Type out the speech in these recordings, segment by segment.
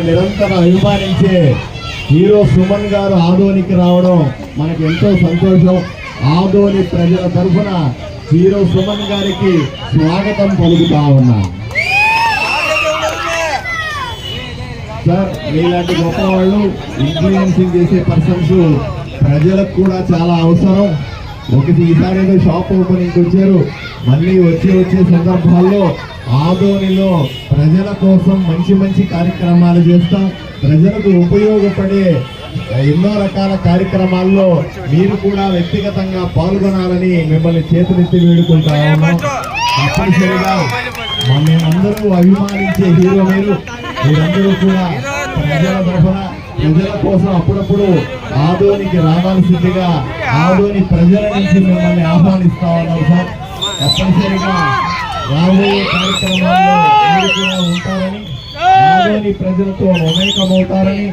నిరంతరం అభిమానించే హీరో సుమన్ గారు ఆదోనికి రావడం మనకు ఎంతో సంతోషం. ఆదోని ప్రజల తరఫున హీరో సుమన్ గారికి స్వాగతం పలుకుతా ఉన్నా. సార్ మీలాంటి గొప్ప వాళ్ళు ఇన్ఫ్లుయెన్సింగ్ చేసే పర్సన్స్ ప్రజలకు కూడా చాలా అవసరం. ఒకటి ఈసారి షాప్ ఓపెనింగ్ వచ్చారు. మళ్ళీ వచ్చి వచ్చే సందర్భాల్లో ఆదోనిలో ప్రజల కోసం మంచి మంచి కార్యక్రమాలు చేస్తాం. ప్రజలకు ఉపయోగపడే ఎన్నో రకాల కార్యక్రమాల్లో మీరు కూడా వ్యక్తిగతంగా పాల్గొనాలని మిమ్మల్ని చేతులెత్తి వేడుకుంటా ఉన్నాం. తప్పనిసరిగా మేమందరూ అభిమానించే హీరో మీరు మీరందరూ కూడా ప్రజల తరఫున ప్రజల కోసం అప్పుడప్పుడు ఆదోనికి రావాల్సిందిగా ఆదోని ప్రజల నుంచి మిమ్మల్ని ఆహ్వానిస్తా ఉన్నాం సార్. తప్పనిసరిగా రాబోయే కార్యక్రమాల్లో మీరు కూడా ఉంటారని ఆదోని ప్రజలతో మమేకమవుతారని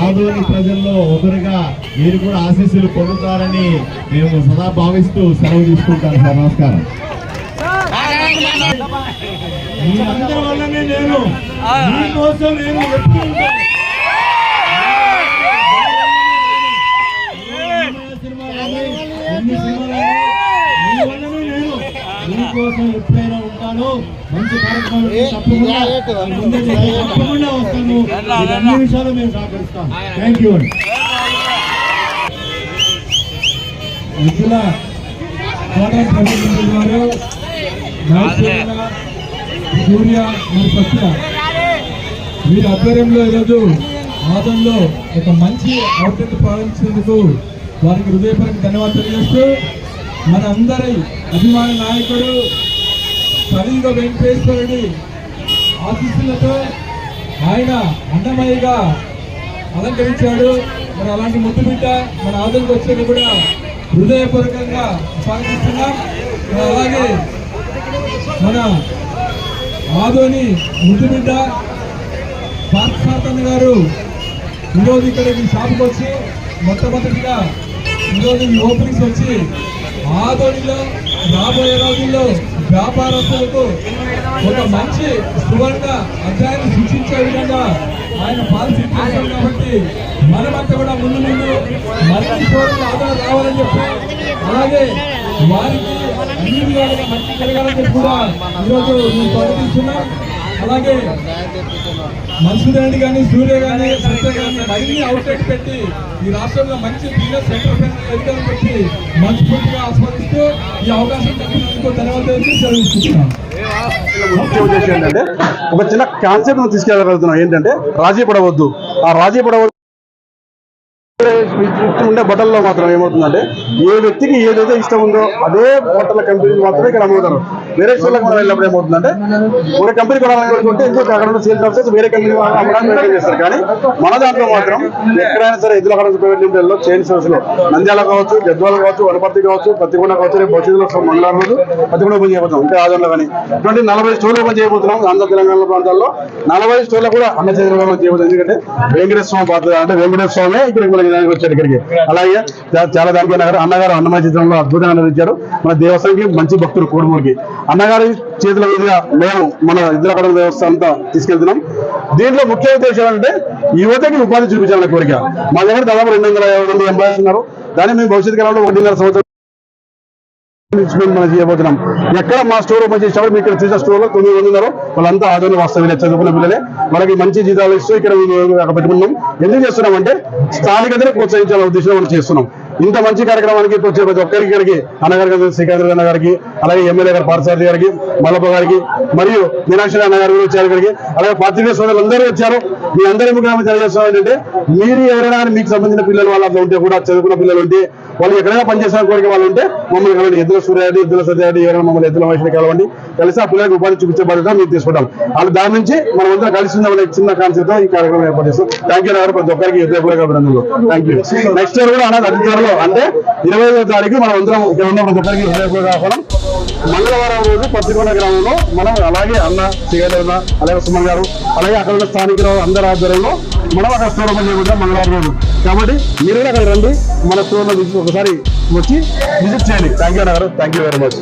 ఆదోని ప్రజల్లో ఒకరుగా మీరు కూడా ఆశీస్సులు పొందుతారని మేము సదా భావిస్తూ సెలవు తీసుకుంటాను సార్. నమస్కారం. మీరందరి వల్లనే నేను మీకోసం నేను ఎప్పుడు మీకోసం ఎప్పుడైనా ఉంటాను. మంచి కార్యక్రమం తప్పకుండా వస్తాను. అన్ని విషయాలు మేము సహకరిస్తాం థ్యాంక్ యూ అండి మిత్రుల కోటం ప్రభుత్వం నాయకులుగా సూర్య మరియు సత్య. వీరి ఆధ్వర్యంలో ఈరోజు ఆదంలో ఒక మంచి అవుట్లెట్ ప్రారంభించినందుకు వారికి హృదయపూర్వక ధన్యవాదాలు తెలియజేస్తూ మన అందరి అభిమాన నాయకుడు కళింగ వెంకటేశ్వరుడి ఆశీస్సులతో ఆయన అన్నమయ్యగా అలంకరించాడు. మరి అలాంటి ముద్దు బిడ్డ మన ఆదంకి వచ్చేది కూడా హృదయపూర్వకంగా స్వాగతిస్తున్నాం. అలాగే మన ఆదోని ముద్దుబిడ్డ పార్థసారథన్ గారు ఈరోజు ఇక్కడ ఈ షాప్కి వచ్చి మొట్టమొదటిగా ఈరోజు ఈ ఓపెనింగ్స్ వచ్చి ఆదోడిలో రాబోయే రోజుల్లో వ్యాపారస్తులకు ఒక మంచి సువర్ణ అధ్యాయం సూచించే విధంగా ఆయన పాలసీ చేశారు కాబట్టి మనమంతా కూడా ముందు ముందు మరిన్ని చోట్ల ఆదాయం రావాలని చెప్పి అలాగే వారికి అన్ని విధాలుగా మంచి జరగాలని చెప్పి కూడా ఈరోజు మేము ప్రకటిస్తున్నాం అలాగే మన్సూర్ కానీ సూర్య కానీ సత్య కానీ మరిన్ని అవుట్లెట్ పెట్టి ఈ రాష్ట్రంలో మంచి బిజినెస్ సెంటర్ పెట్టి చెప్పి మనస్ఫూర్తిగా ఆస్వాదిస్తూ ఈ అవకాశం కల్పించినందుకు ధన్యవాదాలు సెలవిస్తున్నాం ముఖ్య ఉద్దేశం ఏంటంటే ఒక చిన్న కాన్సెప్ట్ తీసుకెళ్ళగలుగుతున్నాం. ఏంటంటే రాజీ పడవద్దు ఆ రాజీ పడవద్దు ఉండే బట్టల్లో మాత్రం ఏమవుతుందంటే ఏ వ్యక్తికి ఏదైతే ఇష్టం ఉందో అదే బట్టల కంపెనీ మాత్రమే ఇక్కడ అమ్ముతారు. వేరే స్టోర్లకు మనం వెళ్ళినప్పుడు ఏమవుతుందంటే ఒక కంపెనీ కొనాలనుకుంటే ఇంకొక అక్కడ ఉన్న సేల్స్ ఆఫీసర్స్ వేరే కంపెనీ అమ్మడానికి చేస్తారు. కానీ మన దాంట్లో మాత్రం ఎక్కడైనా సరే ఇద్దరు అక్కడ ప్రైవేట్ చైన్ సోర్స్లో నంద్యాల కావచ్చు గద్వాల కావచ్చు వనపర్తి కావచ్చు ప్రతికొండ కావచ్చు రేపు భవిష్యత్తులో మంగళవారం రోజు ప్రతికొండ పని చేయబోతున్నాం ఇంకా ఆదంలో కానీ. ఇటువంటి నలభై స్టోర్లు పని చేయబోతున్నాం ఆంధ్ర తెలంగాణ ప్రాంతాల్లో నలభై స్టోర్లు కూడా అన్న చంద్రబాబు చేయబోతుంది ఎందుకంటే వెంకటేశ్వర స్వామి పాత్ర అంటే వెంకటేశ్వర స్వామి ఇక్కడ దానికి వచ్చాడు ఇక్కడికి. అలాగే చాలా దానికి అన్నగారు అన్నగారు అన్నమయ చిత్రంలో అద్భుతంగా నిర్మించారు మన దేవస్థానికి మంచి భక్తులు కోడుమూరికి. అన్నగారి చేతుల మీదుగా మేము మన ఇద్దరు దేవస్థానం అంతా తీసుకెళ్తున్నాం. దీంట్లో ముఖ్య ఉద్దేశం అంటే యువతకి ఉపాధి చూపించాలనే కోరిక. మా దగ్గర దాదాపు రెండు వందల యాభై ఉన్నారు. దాన్ని మేము భవిష్యత్ కాలంలో ఒకటిన్నర సంవత్సరం ఇన్వెస్ట్మెంట్ మనం చేయబోతున్నాం. ఎక్కడ మా స్టోర్ ఓపెన్ చేసినప్పుడు మీకు ఇక్కడ చూసిన స్టోర్లో తొమ్మిది మంది ఉన్నారు వాళ్ళంతా ఆదరణ వాస్తవ్యులే చదువుకున్న పిల్లలే. వాళ్ళకి మంచి జీతాలు ఇస్తూ ఇక్కడ పెట్టుకున్నాం. ఎందుకు చేస్తున్నాం అంటే స్థానికతను ప్రోత్సహించాలనే ఉద్దేశంలో మనం చేస్తున్నాం. ఇంత మంచి కార్యక్రమానికి వచ్చే ప్రతి ఒక్కరికి ఇక్కడికి గారు శ్రీకాంత్ అన్న గారికి అలాగే ఎమ్మెల్యే గారు పార్థసారథి గారికి మల్లప్ప గారికి మరియు మీనాక్షి అన్న గారు వచ్చారు ఇక్కడికి. అలాగే పాత్రికేయ సోదరులు అందరూ వచ్చారు. మీ అందరి ముఖ్యమంత్రి తెలియజేస్తున్నాం ఏంటంటే మీరు ఎవరైనా మీకు సంబంధించిన పిల్లలు వాళ్ళు అట్లా ఉంటే కూడా చదువుకున్న పిల్లలు ఉంటే వాళ్ళు ఎక్కడైనా పనిచేసిన కోరిక వాళ్ళు ఉంటే మమ్మల్ని కలవండి. ఎద్దుల సూర్యారెడ్డి ఎద్దుల సత్యారెడ్డి ఎవరైనా మమ్మల్ని ఎద్దుల మహేష్ని కలవండి. కలిసి ఆ పిల్లలకు ఉపాధి చూపించే బాధ్యత మీకు తీసుకుంటాం. వాళ్ళు దాని నుంచి మనం అందరం కలిసి ఉందామనే చిన్న కాన్సెప్ట్ ఈ కార్యక్రమం ఏర్పాటు చేస్తాం. థ్యాంక్ యూ గారు ప్రతి ఒక్కరికి హృదయపూర్వక అభినందనలు. థ్యాంక్ యూ నెక్స్ట్ ఇయర్ కూడా అధికారులు అధికారులు అంటే ఇరవై ఐదో తారీఖు మనం అందరం ఇక్కడ ఉన్న ప్రతి ఒక్కరికి హృదయపూర్వక ఆహ్వానం. మంగళవారం రోజు పత్తికొండ గ్రామంలో మనం అలాగే అన్న సిగరెట్ అలాగే సుమన్ గారు అలాగే అక్కడ ఉన్న స్థానికులు అందరి ఆధ్వర్యంలో మనం అక్కడ స్టోర్ ఓపెన్ చేయబోతాం మంగళవారం రోజు. కాబట్టి మీరు కూడా అక్కడ రండి మన స్టోర్ ఒకసారి వచ్చి విజిట్ చేయండి. థ్యాంక్ యూ నగర్ థ్యాంక్ యూ వెరీ మచ్